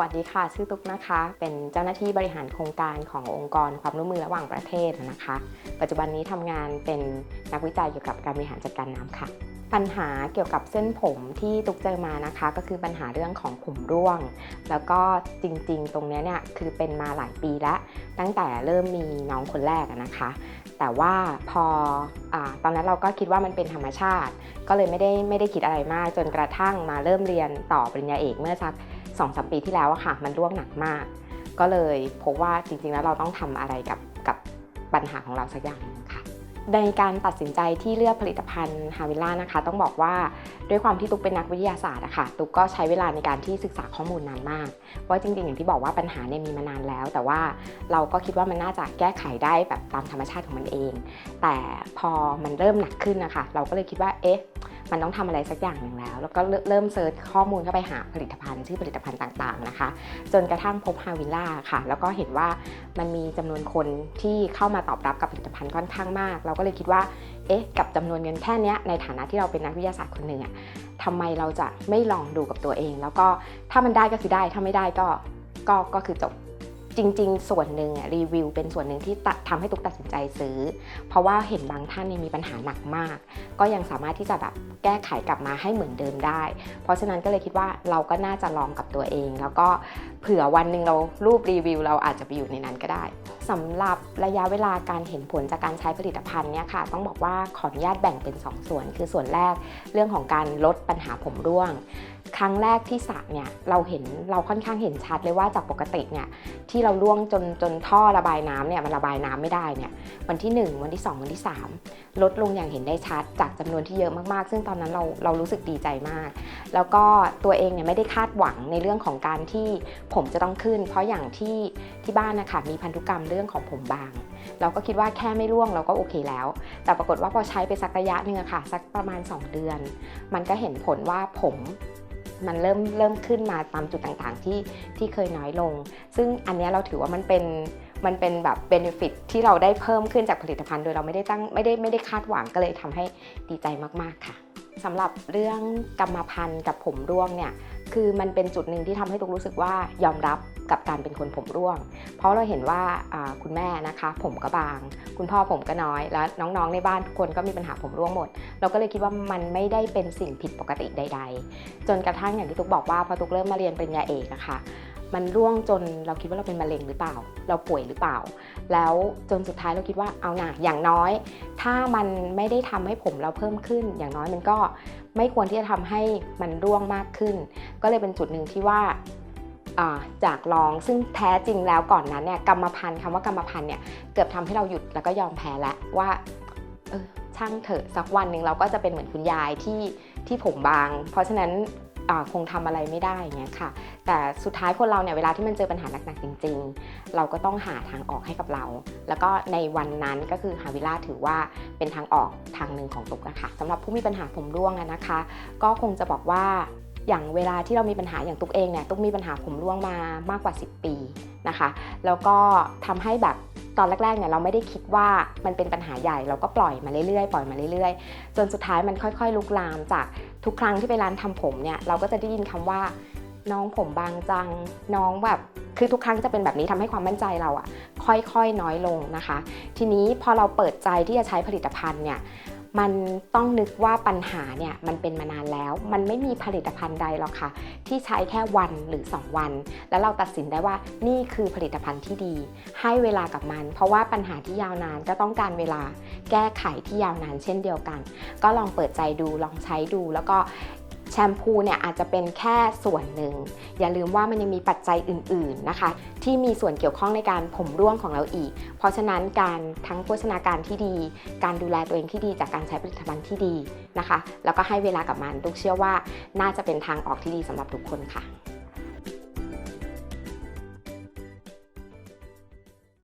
วัสดีค่ะ ชื่อตุ๊กนะคะ เป็นเจ้าหน้าที่บริหารโครงการขององค์กรความร่วมมือระหว่างประเทศนะคะ ปัจจุบันนี้ทำงานเป็นนักวิจัยเกี่ยวกับการบริหารจัดการน้ำค่ะ ปัญหาเกี่ยวกับเส้นผมที่ตุ๊กเจอมานะคะ ก็คือปัญหาเรื่องของผมร่วง แล้วก็จริงๆ ตรงนี้เนี่ยคือเป็นมาหลายปีแล้วตั้งแต่เริ่มมีน้องคนแรกนะคะ แต่ว่าพออตอนนั้นเราก็คิดว่ามันเป็นธรรมชาติ ก็เลยไม่ได้ไม่ได้คิดอะไรมาก จนกระทั่งมาเริ่มเรียนต่อปริญญาเอกเมื่อสักสองสามปีที่แล้วอะค่ะ มันร่วงหนักมาก ก็เลยพบว่าจริงๆแล้วเราต้องทำอะไรกับกับปัญหาของเราสักอย่างนึง ในการตัดสินใจที่เลือกผลิตภัณฑ์ฮาวิล่านะคะ ต้องบอกว่าด้วยความที่ตุ๊กเป็นนักวิทยาศาสตร์อะค่ะตุ๊กก็ใช้เวลาในการที่ศึกษาข้อมูลนานมากเพราจริงๆ อย่างที่บอกว่าปัญหาเนี่ยมีมานานแล้ว แต่ว่าเราก็คิดว่ามันน่าจะแก้ไขได้แบบตามธรรมชาติของมันเอง แต่พอมันเริ่มหนักขึ้นนะคะ เราก็เลยคิดว่าเอ๊ะ มันต้องทำอะไรสักอย่างหนึ่งแล้ว แล้วก็เริ่มเซิร์ชข้อมูลเข้าไปหาผลิตภัณฑ์ชื่อผลิตภัณฑ์ต่างๆนะคะ จนกระทั่งพบฮาวิล่าค่ะ แล้วก็เห็นว่ามันมีจำนวนคนที่เข้ามาตอบรับกับผลิตภัณฑ์ค่อนข้างมาก เราก็เลยคิดว่า เอ๊ะ กับจำนวนเงินแค่เนี้ยในฐานะที่เราเป็นนักวิทยาศาสตร์คนหนึ่งอะทำไมเราจะไม่ลองดูกับตัวเอง แล้วก็ถ้ามันได้ก็คือได้ ถ้าไม่ได้ก็ ก็ ก็คือจบ จริง ๆ ส่วนหนึ่งอะรีวิวเป็นส่วนหนึ่งที่ทำให้ตุกตัดสินใจซื้อ เพราะว่าเห็นบางท่านมีปัญหาหนักมาก ก็ยังสามารถที่จะแบบแก้ไขกลับมาให้เหมือนเดิมได้ เพราะฉะนั้นก็เลยคิดว่าเราก็น่าจะลองกับตัวเอง แล้วก็เผื่อวันหนึ่งเรารูปรีวิว เราอาจจะไปอยู่ในนั้นก็ได้สำหรับระยะเวลาการเห็นผลจากการใช้ผลิตภัณฑ์เนี่ยค่ะ ต้องบอกว่าขออนุญาตแบ่งเป็น 2 ส่วน คือส่วนแรกเรื่องของการลดปัญหาผมร่วง ครั้งแรกที่สระเนี่ยเราเห็นเราค่อนข้างเห็นชัดเลยว่าจากปกติเนี่ยที่เราล่วงจนจนท่อระบายน้ำเนี่ยมันระบายน้ำไม่ได้เนี่ยวันที่ 1 วันที่ 2 วันที่ 3 ลดลงอย่างเห็นได้ชัดจากจำนวนที่เยอะมากๆ ซึ่งตอนนั้นเราเรารู้สึกดีใจมาก แล้วก็ตัวเองเนี่ยไม่ได้คาดหวังในเรื่องของการที่ผมจะต้องขึ้น เพราะอย่างที่ที่บ้านนะคะมีพันธุกรรมเรื่องของผมบาง เราก็คิดว่าแค่ไม่ร่วงเราก็โอเคแล้ว แต่ปรากฏว่าพอใช้ไปสักระยะหนึ่งอะค่ะสักประมาณ 2 เดือน มันก็เห็นผลว่าผม มันเริ่มเริ่มขึ้นมาตามจุดต่างๆที่ที่เคยน้อยลง ซึ่งอันนี้เราถือว่ามันเป็นมันเป็นแบบเบนฟิตที่เราได้เพิ่มขึ้นจากผลิตภัณฑ์โดยเราไม่ได้ตั้งไม่ได้ไม่ได้คาดหวังก็เลยทำให้ดีใจมากๆค่ะสำหรับเรื่องกรรมพันธุ์กับผมร่วงเนี่ยคือมันเป็นจุดหนึ่งที่ทำให้ตุกรู้สึกว่ายอมรับ กับการเป็นคนผมร่วง เพราะเราเห็นว่าคุณแม่นะคะ ผมก็บาง คุณพ่อผมก็น้อย แล้วน้องๆในบ้านทุกคนก็มีปัญหาผมร่วงหมด เราก็เลยคิดว่ามันไม่ได้เป็นสิ่งผิดปกติใด ๆ จนกระทั่งอย่างที่ตุกบอกว่าพอตุกเริ่มมาเรียนปริญญาเอกอะค่ะมันร่วงจนเราคิดว่าเราเป็นมะเร็งหรือเปล่า เราป่วยหรือเปล่า แล้วจนสุดท้ายเราคิดว่าเอาหน่ะอย่างน้อย ถ้ามันไม่ได้ทำให้ผมเราเพิ่มขึ้น อย่างน้อยมันก็ไม่ควรที่จะทำให้มันร่วงมากขึ้น ก็เลยเป็นจุดหนึ่งที่ว่า จากลองซึ่งแท้จริงแล้วก่อนนั้นเนี่ยกรรมพันธุ์คำว่ากรรมพันธุ์เนี่ยเกือบทำให้เราหยุดแล้วก็ยอมแพ้แล้วว่าเออช่างเถอะสักวันหนึ่งเราก็จะเป็นเหมือนคุณยายที่ที่ผมบาง เพราะฉะนั้นคงทำอะไรไม่ได้เงี้ยค่ะ แต่สุดท้ายคนเราเนี่ยเวลาที่มันเจอปัญหาหนักๆจริง ๆ เราก็ต้องหาทางออกให้กับเรา แล้วก็ในวันนั้นก็คือฮาวิล่าถือว่าเป็นทางออกทางหนึ่งของตุกนะคะสำหรับผู้มีปัญหาผมร่วงนะคะ ก็คงจะบอกว่า อย่างเวลาที่เรามีปัญหาอย่างตุกเองเนี่ยตุกมีปัญหาผมร่วงมามากกว่า 10 ปีนะคะ แล้วก็ทำให้แบบตอนแรกๆเนี่ยเราไม่ได้คิดว่ามันเป็นปัญหาใหญ่เราก็ปล่อยมาเรื่อยๆปล่อยมาเรื่อยๆ จนสุดท้ายมันค่อยๆ ลุกลามจากทุกครั้งที่ไปร้านทำผมเนี่ยเราก็จะได้ยินคำว่าน้องผมบางจังน้องแบบคือทุกครั้งจะเป็นแบบนี้ทำให้ความมั่นใจเราอะค่อยๆน้อยลงนะคะ ทีนี้พอเราเปิดใจที่จะใช้ผลิตภัณฑ์เนี่ย มันต้องนึกว่าปัญหาเนี่ยมันเป็นมานานแล้ว มันไม่มีผลิตภัณฑ์ใดหรอกค่ะ ที่ใช้แค่วันหรือ 2 วัน แล้วเราตัดสินได้ว่านี่คือผลิตภัณฑ์ที่ดี ให้เวลากับมัน เพราะว่าปัญหาที่ยาวนานก็ต้องการเวลาแก้ไขที่ยาวนานเช่นเดียวกัน ก็ลองเปิดใจดูลองใช้ดูแล้วก็ แชมพูเนี่ยอาจจะเป็นแค่ส่วนหนึ่ง อย่าลืมว่ามันยังมีปัจจัยอื่นๆนะคะ ที่มีส่วนเกี่ยวข้องในการผมร่วงของเราอีก เพราะฉะนั้นการทั้งโภชนาการที่ดี การดูแลตัวเองที่ดีจากการใช้ผลิตภัณฑ์ที่ดีนะคะ แล้วก็ให้เวลากับมันตุกเชื่อว่าน่าจะเป็นทางออกที่ดีสำหรับทุกคนค่ะ